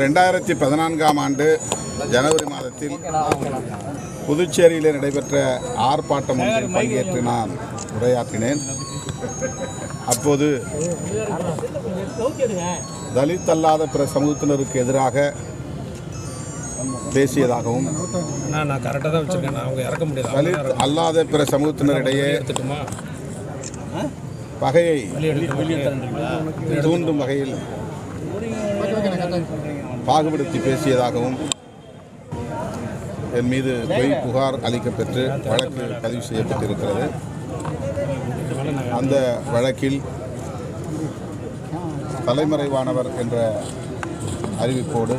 ரெண்டாயிரத்தி பதினான்காம் ஆண்டு ஜனவரி மாதத்தில் புதுச்சேரியில் நடைபெற்ற ஆர்ப்பாட்டம் ஒன்றில் பங்கேற்று நான் உரையாற்றினேன். அப்போது தலித் அல்லாத பிற சமூகத்தினருக்கு எதிராக பேசியதாகவும் தலித் அல்லாத பிற சமூகத்தினரிடையே வகையை பகையை தூண்டும் வகையில் பாகுபடுத்தி பேசியதாகவும் என் மீது பொய் புகார் அளிக்கப்பெற்று வழக்கு பதிவு செய்யப்பட்டிருக்கிறது. அந்த வழக்கில் தலைமறைவானவர் என்ற அறிவிப்போடு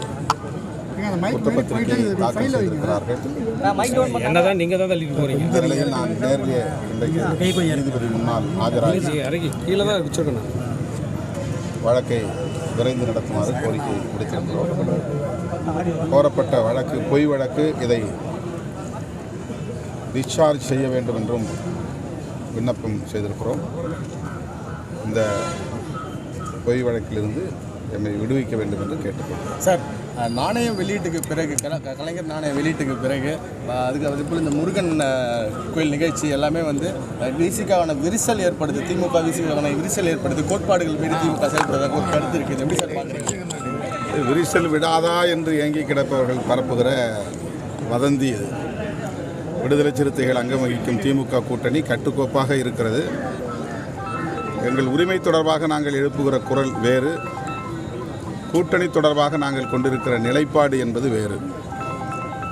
குற்றப்பத்திரிகை தாக்கல் செய்திருக்கிறார்கள். என்னதான் நீங்கள் தான் தள்ளிட்டு போகிறீங்க இந்த நிலையில் நான் இன்றைக்கு நீதிபதி முன்னால் ஆஜராகி கீழே தான் வச்சுருக்கேன் வழக்கை விரைந்து நடத்துமாறு கோரிக்கை விடுத்திருக்கிறோம். கோரப்பட்ட வழக்கு பொய் வழக்கு இதை டிஸ்சார்ஜ் செய்ய வேண்டும் என்றும் விண்ணப்பம் செய்திருக்கிறோம். இந்த பொய் வழக்கிலிருந்து எம்மை விடுவிக்க வேண்டும் என்று கேட்டுக்கொள்கிறோம் சார் நாணயம் வெளியீட்டுக்கு பிறகு கல- கலைஞர் நாணய வெளியீட்டுக்கு பிறகு அதுக்கு அதே போல் இந்த முருகன் கோயில் நிகழ்ச்சி எல்லாமே வந்து விசிக்கான விரிசல் ஏற்படுது. திமுக விசிக்கான விரிசல் ஏற்படுது. கோட்பாடுகள் மீது திமுக செயல்படுறதாக ஒரு கருத்து இருக்குது எப்படி சார் பார்க்குறீங்க? விரிசல் விடாதா என்று ஏங்கி கிடப்பவர்கள் பரப்புகிற வதந்தி இது. விடுதலை சிறுத்தைகள் அங்கம் வகிக்கும் திமுக கூட்டணி கட்டுக்கோப்பாக இருக்கிறது. எங்கள் உரிமை தொடர்பாக நாங்கள் எழுப்புகிற குரல் வேறு. கூட்டணி தொடர்பாக நாங்கள் கொண்டிருக்கிற நிலைப்பாடு என்பது வேறு.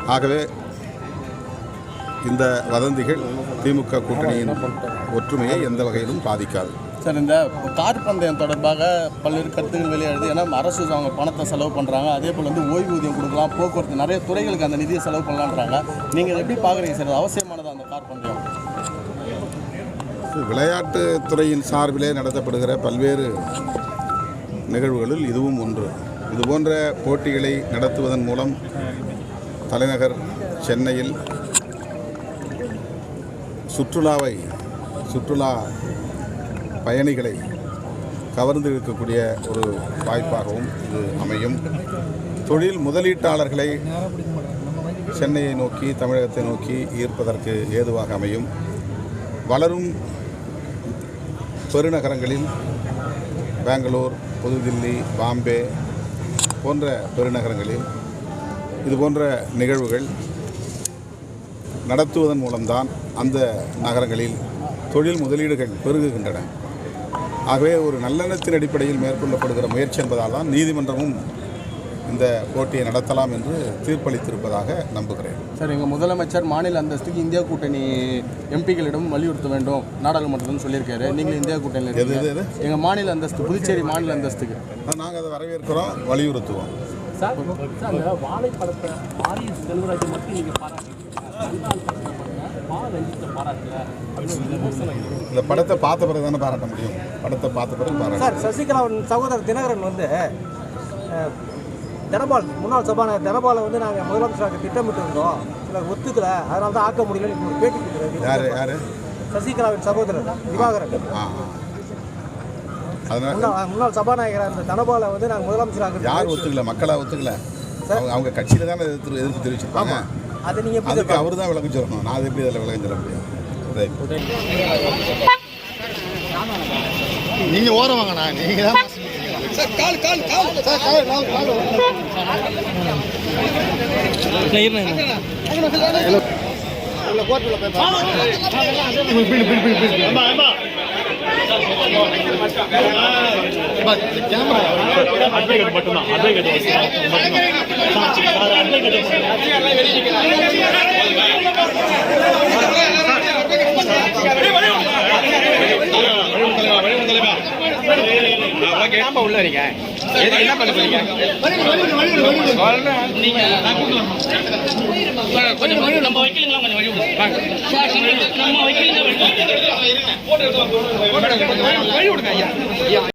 ஆகவே இந்த வதந்திகள் திமுக கூட்டணியின் ஒற்றுமையை எந்த வகையிலும் பாதிக்காது. சார் இந்த கார் பந்தயம் தொடர்பாக பல்வேறு கருத்துக்கள் வெளியாடுது ஏன்னா அரசு அவங்க பணத்தை செலவு பண்ணுறாங்க அதே போல் வந்து ஓய்வூதியம் கொடுக்கலாம் போக்குவரத்து நிறைய துறைகளுக்கு அந்த நிதியை செலவு பண்ணலான்றாங்க. நீங்கள் எப்படி பார்க்குறீங்க சார்? அவசியமானதா அந்த கார் பந்தயம்? விளையாட்டுத் துறையின் சார்பிலே நடத்தப்படுகிற பல்வேறு நிகழ்வுகளில் இதுவும் ஒன்று. இதுபோன்ற போட்டிகளை நடத்துவதன் மூலம் தலைநகர் சென்னையில் சுற்றுலாவை சுற்றுலா பயணிகளை கவர்ந்து இருக்கக்கூடிய ஒரு வாய்ப்பாகவும் இது அமையும். தொழில் முதலீட்டாளர்களை சென்னையை நோக்கி தமிழகத்தை நோக்கி ஈர்ப்பதற்கு ஏதுவாக அமையும். வளரும் பெருநகரங்களில் பெங்களூர் புதுதில்லி பாம்பே போன்ற பெருநகரங்களில் இது போன்ற நிகழ்வுகள் நடத்துவதன் மூலம்தான் அந்த நகரங்களில் தொழில் முதலீடுகள் பெருகுகின்றன. ஆகவே ஒரு நல்லெண்ணத்தின் அடிப்படையில் மேற்கொள்ளப்படுகிற முயற்சி என்பதால் தான் நீதிமன்றமும் இந்த போட்டியை நடத்தலாம் என்று தீர்ப்பளித்திருப்பதாக நம்புகிறேன். சார் எங்கள் முதலமைச்சர் மாநில அந்தஸ்துக்கு இந்தியா கூட்டணி எம்பிக்களிடம் வலியுறுத்த வேண்டும் நாடாளுமன்றத்தில் சொல்லியிருக்காரு. நீங்கள் இந்தியா கூட்டணியில் எது எது எது? எங்கள் மாநில அந்தஸ்து புதுச்சேரி மாநில அந்தஸ்துக்கு. நாங்கள் அதை வரவேற்கிறோம் வலியுறுத்துவோம். சார் அந்த வாழைப்பழத்தை ஆரியஸ் செல்வராஜ் மட்டும் நீங்கள். இந்த படத்தை பார்த்த பிறகு தானே பாராட்ட முடியும். படத்தை பார்த்த பிறகு பாராட்ட சார் சசிகலாவின் சகோதரர் தினகரன் வந்து தனபால் முன்னாள் சபாநாயகர் தனபாலை வந்து நாங்கள் முதலமைச்சராக திட்டமிட்டு இருந்தோம் சிலர் ஒத்துக்கல. அதனால தான் ஆக்க முடியலன்னு ஒரு பேட்டி கொடுக்குறாரு. யார் யார்? சசிகலாவின் சகோதரர் திவாகரன். ஆ ஆ. அதனால முன்னாள் சபாநாயகராக இருந்த தனபாலை வந்து நாங்கள் முதலமைச்சராக யார் ஒத்துக்கல? மக்களா ஒத்துக்கல? அவங்க அவங்க கட்சியில தானே எதிர்த்து எதிர்ப்பு தெரிவிச்சிருப்பாங்க. அதை நீங்கள் எப்படி அதுக்கு அவர் தான் விளக்கம் சொல்லணும். நான் அது எப்படி அதில் விளக்கம் சொல்ல முடியும்? ரைட் நீங்க ஓரம் வாங்கண்ணா. நீங்க தான் சார் கால் கால் கால் சார் கால் கால் கால் உள்ள கோர்ட்டுல போய் பாருங்க. பிடி, பிடி, பிடி, பிடி. பா, இந்த கேமரா கொஞ்சம் நம்ம வைக்கலுங்களா கொஞ்சம் வழி விடுங்க நம்ம வைக்கலுங்க வழி விடுங்க